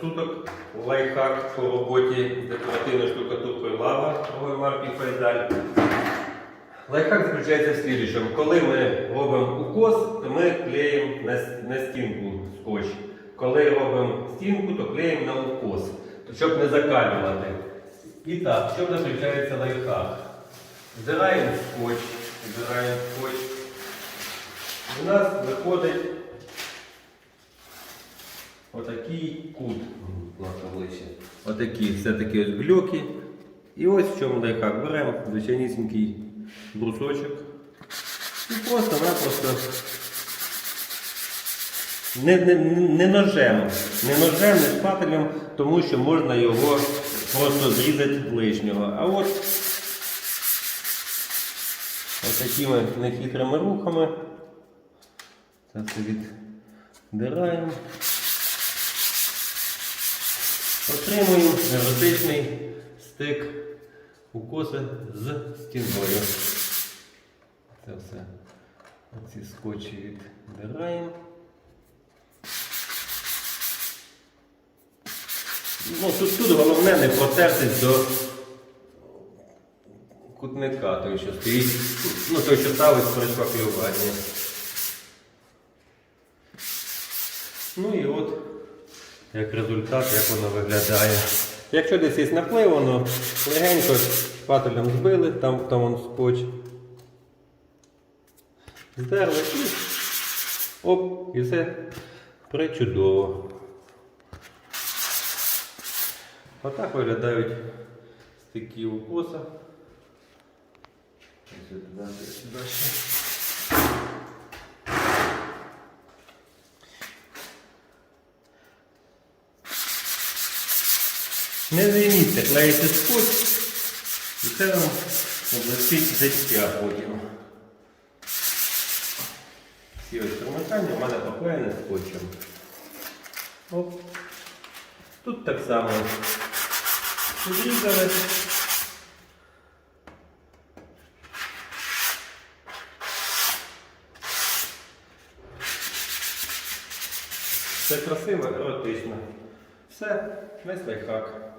суток. Лайфхак по роботі з декоративною штукатуркою лава марки Файдаль. Лайфхак заключається в слідчому. Коли ми робимо укос, то ми клеїмо на, стінку скотч. Коли робимо стінку, то клеїмо на укос, щоб не закалювати. І так, що заключається лайфхак? Здираємо скотч, здираємо скотч. У нас виходить отакий кут. Ладно, ближче. Отакі все-таки ось блоки. І ось в чому лайфхак. Беремо звичайнісінький брусочок. І просто-напросто не, не, не ножем, не ножем, не шпателем, тому що можна його просто зрізати лишнього. А от такими нехитрими рухами це віддираємо. Отримуємо еротичний стик укоси з стіною. Це все ці скотчі віддираємо. Ну, тут, тут головне не протертись до кутника, той, що стоїть, ну, той, що ставить при шпаклюванні. Ну і як результат, як воно виглядає. Якщо десь є наплив, воно легенько шпателем збили, там, там вон скотч. Здерли і оп, і все причудово. Отак виглядають стики укоса. Ось туди, сюди Не займіться, клеїте скотч і це вам облегчить життя потім. Всі ось примикання в мене поклеєні скотчем. Оп. Тут так само зрізали. Все красиво, еротично. Все, весь лайфхак.